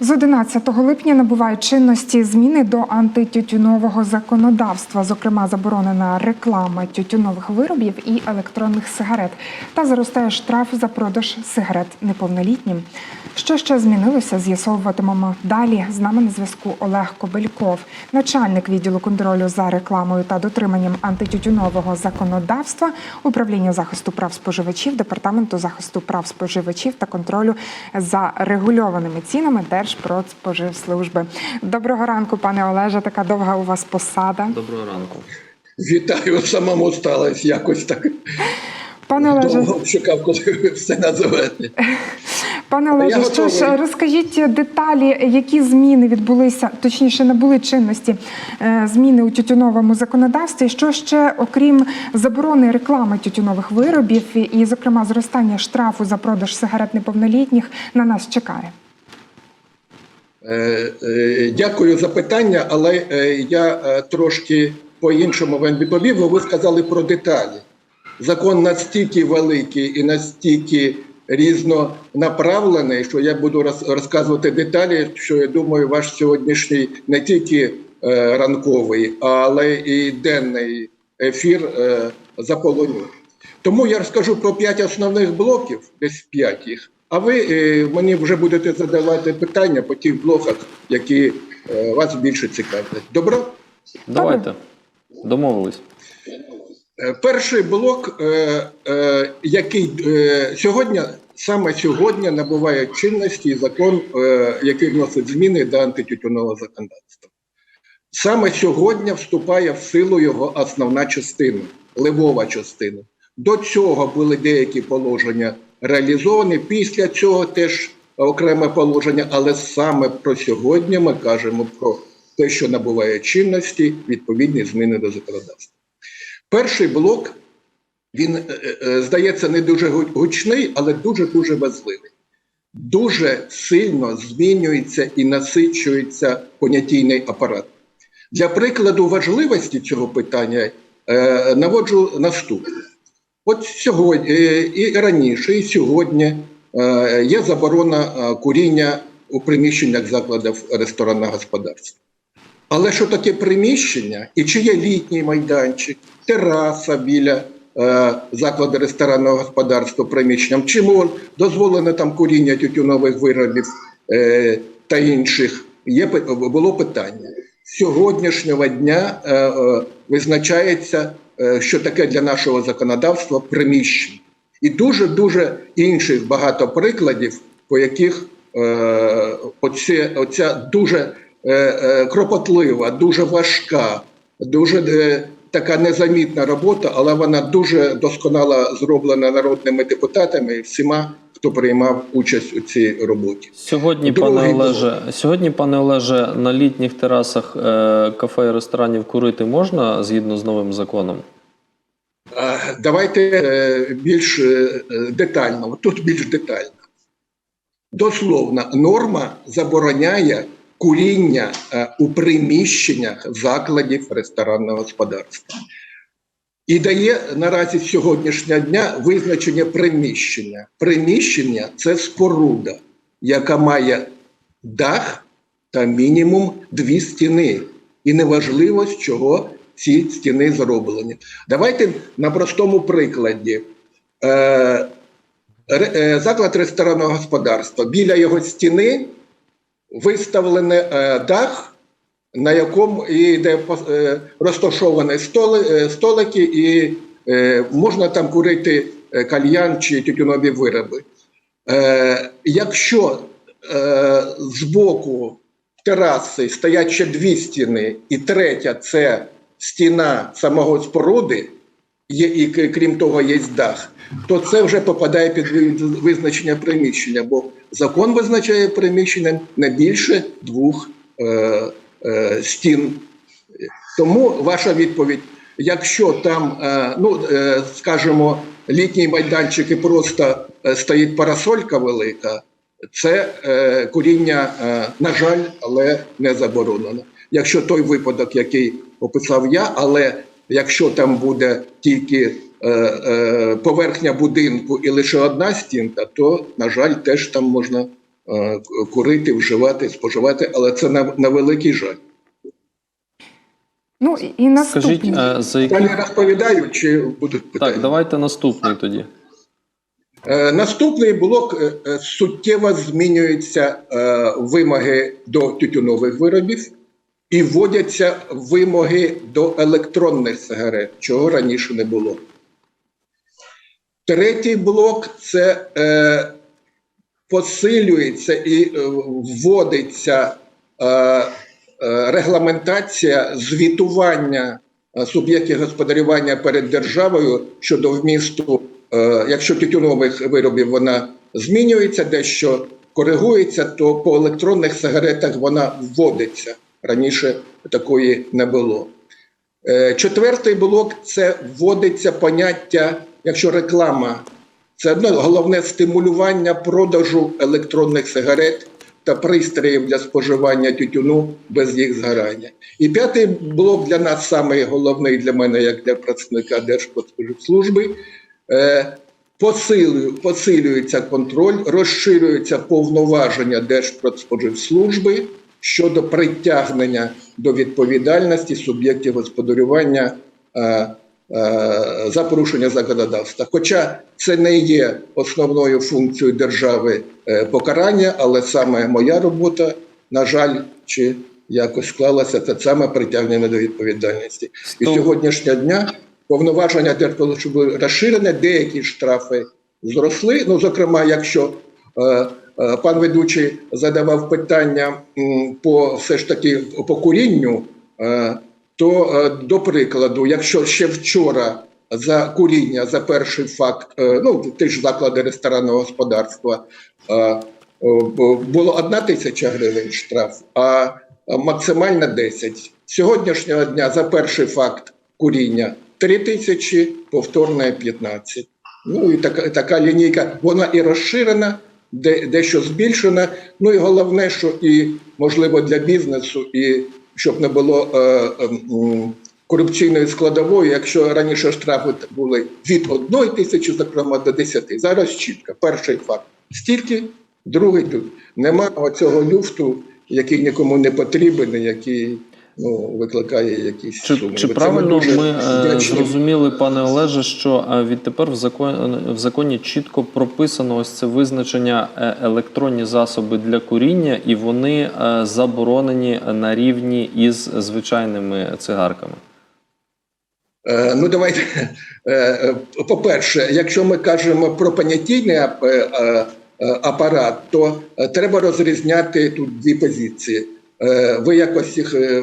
З 11 липня набувають чинності зміни до антитютюнового законодавства, зокрема заборонена реклама тютюнових виробів і електронних сигарет, та зростає штраф за продаж сигарет неповнолітнім. Що ще змінилося, з'ясовуватимемо далі. З нами на зв'язку Олег Кобельков, начальник відділу контролю за рекламою та дотриманням антитютюнового законодавства, управління захисту прав споживачів, департаменту захисту прав споживачів та контролю за регульованими цінами Держпродспоживслужби. Доброго ранку, пане Олеже. Така довга у вас посада. Доброго ранку. Вітаю, самому сталося якось так. Пане Олеже, Довго чекав, коли все називати. Пане Олеже, що ж розкажіть деталі, які зміни відбулися, точніше набули чинності е, зміни у тютюновому законодавстві. Що ще, окрім заборони реклами тютюнових виробів і, зокрема, зростання штрафу за продаж сигарет неповнолітніх на нас чекає? Е, е, Дякую за питання, але е, я трошки по-іншому вам відповів, бо ви сказали про деталі. Закон настільки великий і настільки різнонаправлений, що я буду розказувати деталі, що я думаю, ваш сьогоднішній не тільки ранковий, але і денний ефір заполонив. Тому я розкажу про п'ять основних блоків, десь п'ять їх. А ви е, мені вже будете задавати питання по тих блоках, які е, вас більше цікавлять. Добро? Давайте. Домовились. Е, Перший блок, який сьогодні, саме сьогодні набуває чинності закон, який вносить зміни до антитютюнового законодавства. Саме сьогодні вступає в силу його основна частина, левова частина. До цього були деякі положення реалізовані, після цього теж окреме положення, але саме про сьогодні ми кажемо про те, що набуває чинності, відповідні зміни до законодавства. Перший блок, він, е, е, здається, не дуже гучний, але дуже-дуже важливий. Дуже сильно змінюється і насичується понятійний апарат. Для прикладу важливості цього питання е, наводжу наступне. От сьогодні, е, і раніше, і сьогодні е, є заборона е, куріння у приміщеннях закладів ресторанного господарства. Але що таке приміщення і чи є літній майданчик, тераса біля закладу ресторанного господарства приміщенням, мол, дозволено там куріння тютюнових виробів та інших, є, було питання. Сьогоднішнього дня визначається, що таке для нашого законодавства приміщення. І дуже-дуже інших багато прикладів, по яких е, оце, оця дуже е, е, кропотлива, дуже важка, дуже е, така незамітна робота, але вона дуже досконало зроблена народними депутатами і всіма, хто приймав участь у цій роботі. Сьогодні, Другий пане. Олеже, сьогодні, пане Олеже, на літніх терасах е, кафе і ресторанів курити можна згідно з новим законом? Давайте е, більш е, е, детально, тут більш детально. Дословно, норма забороняє куріння е, у приміщеннях закладів ресторанного господарства. І дає наразі сьогоднішнього дня визначення приміщення. Приміщення це споруда, яка має дах та мінімум дві стіни. І неважливо, з чого ці стіни зроблені. Давайте на простому прикладі. Е, е, заклад ресторанного господарства. Біля його стіни виставлений е, дах, на якому і де е, розташовані е, столики, і е, можна там курити кальян чи тютюнові вироби. Якщо е, збоку тераси стоять ще дві стіни, і третя це стіна самого споруди, є, і крім того, є дах, то це вже попадає під визначення приміщення, бо закон визначає приміщення не більше двох е, стін. Тому ваша відповідь: якщо там, е, ну е, скажімо, літній майданчик і просто е, стоїть парасолька велика, це е, куріння, е, на жаль, але не заборонено. Якщо той випадок, який описав я, але якщо там буде тільки е, е, поверхня будинку і лише одна стінка, то, на жаль, теж там можна е, курити, вживати, споживати, але це на, на великий жаль. Ну і наступний. Скажіть, е, за які Далі розповідаю, чи будуть питання? так, давайте наступний тоді. Е, Наступний блок е, е, суттєво змінюються е, вимоги до тютюнових виробів і вводяться вимоги до електронних сигарет, чого раніше не було. Третій блок це е, посилюється і е, вводиться е, е, регламентація звітування суб'єктів господарювання перед державою щодо вмісту, якщо тютюнових виробів вона змінюється, дещо коригується, то по електронних сигаретах вона вводиться. Раніше такої не було. Четвертий блок це вводиться поняття, якщо реклама, це одно головне стимулювання продажу електронних сигарет та пристроїв для споживання тютюну без їх згорання. І п'ятий блок для нас самий головний для мене, як для працівника Держпродспоживслужби. Е, посилює- посилюється контроль, розширюються повноваження Держпродспоживслужби щодо притягнення до відповідальності суб'єктів господарювання е, за порушення законодавства. Хоча це не є основною функцією держави е, покарання, але саме моя робота, на жаль, чи якось склалася це саме притягнення до відповідальності. І сьогоднішнього дня повноваження Держпродспоживслужби розширене, деякі штрафи зросли. Ну, зокрема, якщо е, е, пан ведучий задавав питання по все ж таки по курінню, е, то е, до прикладу, якщо ще вчора за куріння, за перший факт, е, ну ті ж заклади ресторанного господарства, е, було одна тисяча гривень штраф, а максимально 10. Сьогоднішнього дня за перший факт куріння 3 тисячі, повторне 15. Ну і така, така лінійка, вона і розширена, де, дещо збільшена. Ну і головне, що і можливо для бізнесу, і щоб не було е, е, корупційної складової, якщо раніше штрафи були від 1 тисячі, зокрема до 10. Зараз чітко. Перший факт стільки, другий тут. Нема оцього люфту, який нікому не потрібен, який ну, викликає якісь Чи, суми. чи Бо це правильно дуже ми е, вдячні. зрозуміли, пане Олеже, що е, відтепер в законі, в законі чітко прописано ось це визначення е, електронні засоби для куріння, і вони заборонені на рівні із звичайними цигарками? Ну, давайте. По-перше, якщо ми кажемо про понятійний ап- апарат, то треба розрізняти тут дві позиції. Е, Ви якось їх е,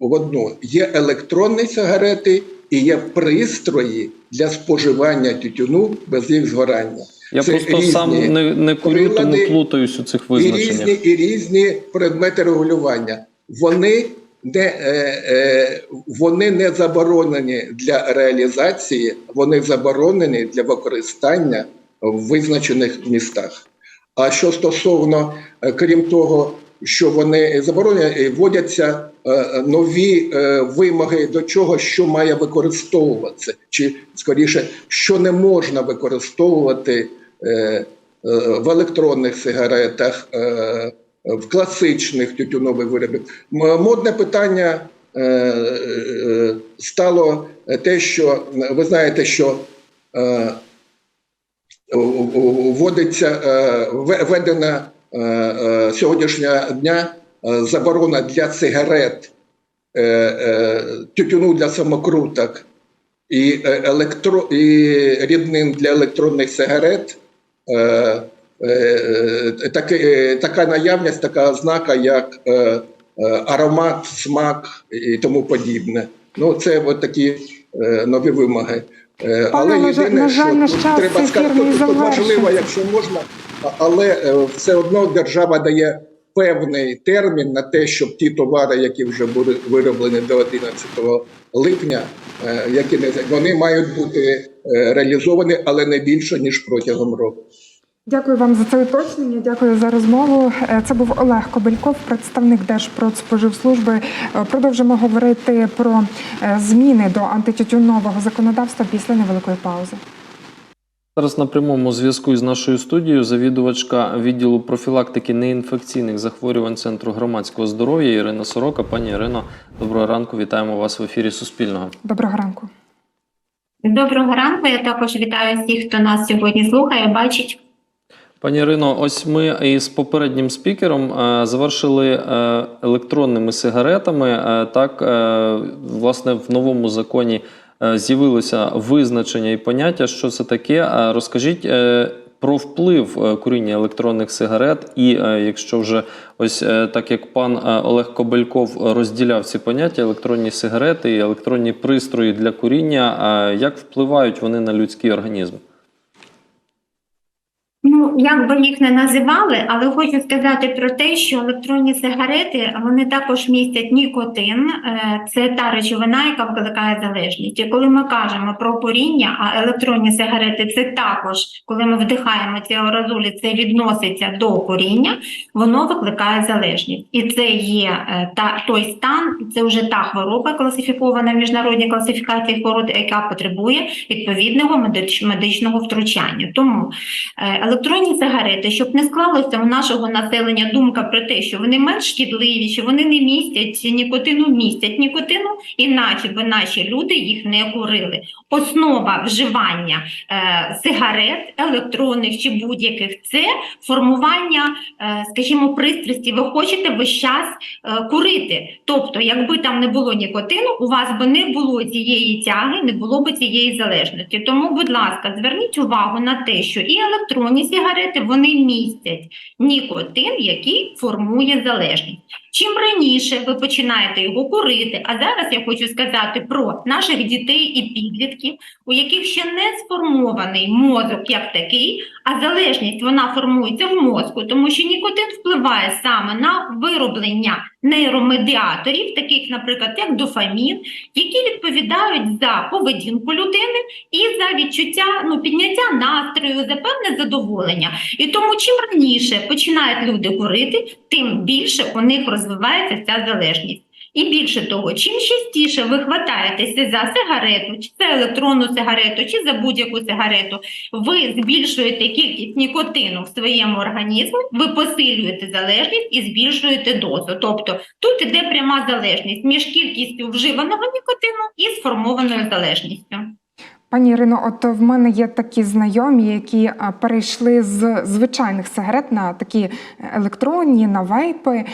в одну. Є електронні сигарети і є пристрої для споживання тютюну без їх згорання. Я Це просто різні сам не, не курю, тому плутаюсь у цих і різні, і різні предмети регулювання. Вони не, е, е, вони не заборонені для реалізації, вони заборонені для використання в визначених містах. А що стосовно, е, крім того, що вони заборонені, вводяться е, нові е, вимоги до чого, що має використовуватися, чи скоріше, що не можна використовувати е, в електронних сигаретах, в класичних тютюнових виробах. Модне питання стало те, що ви знаєте, що вводиться введена сьогоднішнього дня е, заборона для сигарет, е, е, тютюну для самокруток і, е, електро, і ріднин для електронних сигарет. Е, е, е, е, така наявність, така ознака, як е, е, аромат, смак і тому подібне. Ну, це от такі е, нові вимоги. Е, Пане Олеже, на жаль, наш тут час треба сказати, важливо, якщо можна, але е, все одно держава дає певний термін на те, щоб ті товари, які вже були вироблені до 11 липня, е, які не вони мають бути е, реалізовані, але не більше ніж протягом року. Дякую вам за це уточнення. Дякую за розмову. Це був Олег Кобельков, представник Держпродспоживслужби. Продовжимо говорити про зміни до антитютюнового законодавства після невеликої паузи. Зараз на прямому зв'язку із нашою студією завідувачка відділу профілактики неінфекційних захворювань Центру громадського здоров'я Ірина Сорока. Пані Ірино, доброго ранку. Вітаємо вас в ефірі Суспільного. Доброго ранку. Доброго ранку. Я також вітаю всіх, хто нас сьогодні слухає, бачить. Пані Ірино, ось ми із попереднім спікером е, завершили е, електронними сигаретами. Е, так, власне, в новому законі з'явилося визначення і поняття, що це таке. Е, Розкажіть е, про вплив е, куріння електронних сигарет, і е, якщо вже ось е, так як пан е, Олег Кобельков розділяв ці поняття, електронні сигарети і електронні пристрої для куріння, е, як впливають вони на людський організм? Ну, як би їх не називали, але хочу сказати про те, що електронні сигарети вони також містять нікотин. Е, Це та речовина, яка викликає залежність. І коли ми кажемо про куріння, а електронні сигарети це також, коли ми вдихаємо ці аерозолі, це відноситься до куріння, воно викликає залежність. І це є е, та той стан, це вже та хвороба, класифікована в міжнародній класифікації хвороб, яка потребує відповідного медич- медичного втручання. Тому Е, Електронні сигарети, щоб не склалося у нашого населення думка про те, що вони менш шкідливі, що вони не містять нікотину, містять нікотину, іначе би наші люди їх не курили. Основа вживання е, сигарет, електронних чи будь-яких це формування, е, скажімо, пристрасті. Ви хочете весь час е, курити. Тобто, якби там не було нікотину, у вас би не було цієї тяги, не було б цієї залежності. Тому, будь ласка, зверніть увагу на те, що і електронні сигарети вони містять нікотин, який формує залежність. Чим раніше ви починаєте його курити, а зараз я хочу сказати про наших дітей і підлітків, у яких ще не сформований мозок як такий, а залежність вона формується в мозку, тому що нікотин впливає саме на вироблення нейромедіаторів, таких, наприклад, як дофамін, які відповідають за поведінку людини і за відчуття ну, підняття настрою, за певне задоволення. І тому чим раніше починають люди курити, тим більше у них розвивається ця залежність. І більше того, чим частіше ви хватаєтеся за сигарету, чи за електронну сигарету, чи за будь-яку сигарету, ви збільшуєте кількість нікотину в своєму організмі, ви посилюєте залежність і збільшуєте дозу. Тобто тут іде пряма залежність між кількістю вживаного нікотину і сформованою залежністю. Пані Ірино, от в мене є такі знайомі, які перейшли з звичайних сигарет на такі електронні, на вейпи.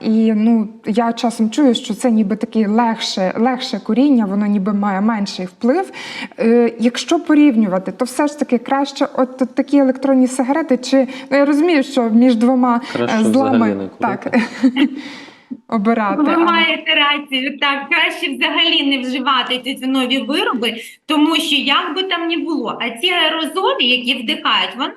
І ну я часом чую, що це ніби таке легше, легше куріння, воно ніби має менший вплив. Е, Якщо порівнювати, то все ж таки краще, от такі електронні сигарети, чи ну я розумію, що між двома е, Краще злами так обирати. Ви маєте рацію, так краще взагалі не вживати тютюнові вироби, тому що як би там не було, а ці аерозолі, які вдихають, вони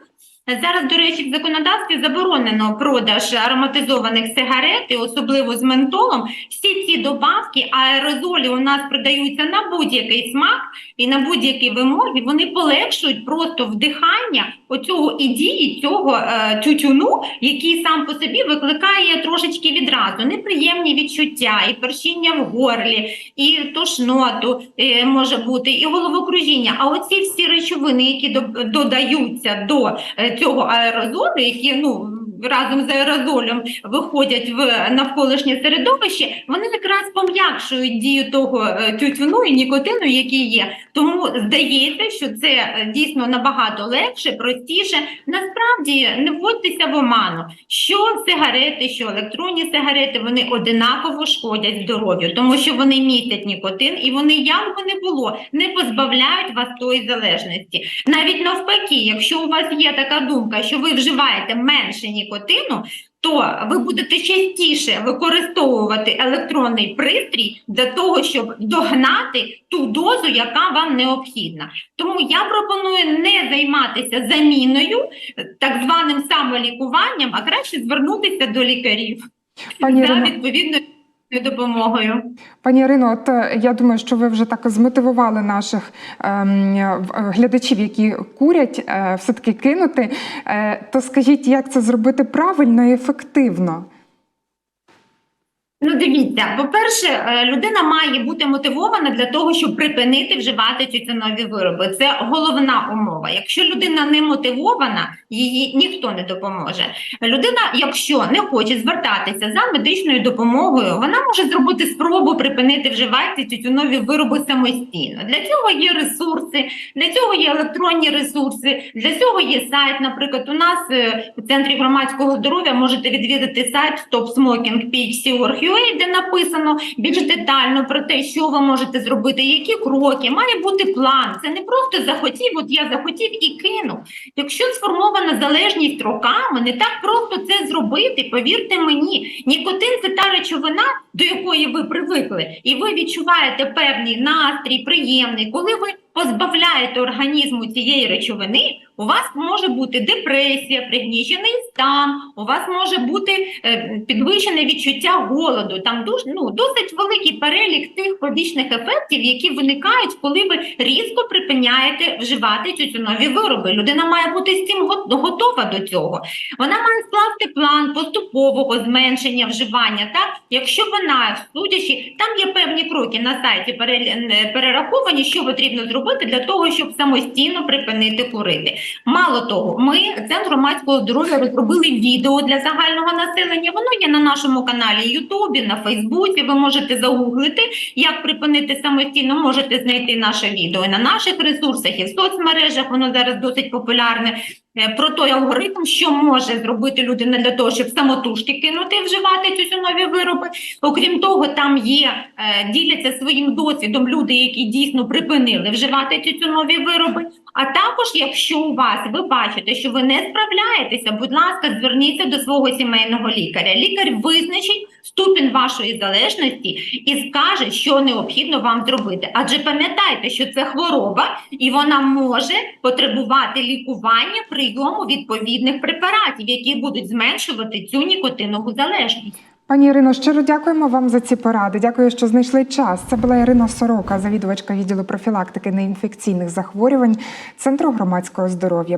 зараз, до речі, в законодавстві заборонено продаж ароматизованих сигарет, і особливо з ментолом. Всі ці добавки, аерозолі у нас продаються на будь-який смак і на будь-які вимоги. Вони полегшують просто вдихання оцього і дії цього е, тютюну, який сам по собі викликає трошечки відразу неприємні відчуття, і першіння в горлі, і тошноту е, може бути, і головокружіння. А оці всі речовини, які до- додаються до е, цього аерозолю, які ну разом з аерозолем виходять в навколишнє середовище, вони якраз пом'якшують дію того е, тютюну і нікотину, який є. Тому здається, що це е, дійсно набагато легше, простіше. Насправді не вводьтеся в оману, що сигарети, що електронні сигарети, вони одинаково шкодять здоров'ю, тому що вони містять нікотин і вони, як би не було, не позбавляють вас тої залежності. Навіть навпаки, якщо у вас є така думка, що ви вживаєте менше нікотину, то ви будете частіше використовувати електронний пристрій для того, щоб догнати ту дозу, яка вам необхідна. Тому я пропоную не займатися заміною, так званим самолікуванням, а краще звернутися до лікарів. Пані за відповідною допомогою. Пані Ірино, от е, я думаю, що ви вже так змотивували наших ем, глядачів, які курять, е, все-таки кинути. Е, то скажіть, як це зробити правильно і ефективно? Ну, дивіться, по-перше, е, людина має бути мотивована для того, щоб припинити вживати тютюнові вироби. Це головна умова. Якщо людина не мотивована, їй ніхто не допоможе. Людина, якщо не хоче звертатися за медичною допомогою, вона може зробити спробу припинити вживати тютюнові вироби самостійно. Для цього є ресурси, для цього є електронні ресурси, для цього є сайт. Наприклад, у нас е, у центрі громадського здоров'я можете відвідати сайт stopsmokingphc.org.ua, де написано більш детально про те, що ви можете зробити, які кроки. Має бути план. Це не просто захотів, от я захотів і кинув. Якщо сформована залежність роками, не так просто це зробити. Повірте мені, нікотин це та речовина, до якої ви привикли, і ви відчуваєте певний настрій, приємний, коли ви позбавляєте організму цієї речовини, у вас може бути депресія, пригнічений стан, у вас може бути е, підвищене відчуття голоду. Там дуже ну досить великий перелік тих побічних ефектів, які виникають, коли ви різко припиняєте вживати тютюнові вироби. Людина має бути з цим готова до цього. Вона має скласти план поступового зменшення вживання. Так, якщо вона судячи, там є певні кроки на сайті е, перераховані, що потрібно зробити для того, щоб самостійно припинити курити. Мало того, ми центр громадського здоров'я розробили відео для загального населення. Воно є на нашому каналі Ютубі, на Фейсбуці. Ви можете загуглити, як припинити самостійно. Можете знайти наше відео і на наших ресурсах і в соцмережах. Воно зараз досить популярне. е, Про той алгоритм, що може зробити людина для того, щоб самотужки кинути вживати тютюнові вироби. Окрім того, там є е, діляться своїм досвідом люди, які дійсно припинили вживати тютюнові вироби. А також, якщо у вас ви бачите, що ви не справляєтеся, будь ласка, зверніться до свого сімейного лікаря. Лікар визначить ступінь вашої залежності і скаже, що необхідно вам зробити. Адже пам'ятайте, що це хвороба, і вона може потребувати лікування прийому відповідних препаратів, які будуть зменшувати цю нікотинову залежність. Пані Ірино, щиро дякуємо вам за ці поради. Дякую, що знайшли час. Це була Ірина Сорока, завідувачка відділу профілактики неінфекційних захворювань Центру громадського здоров'я.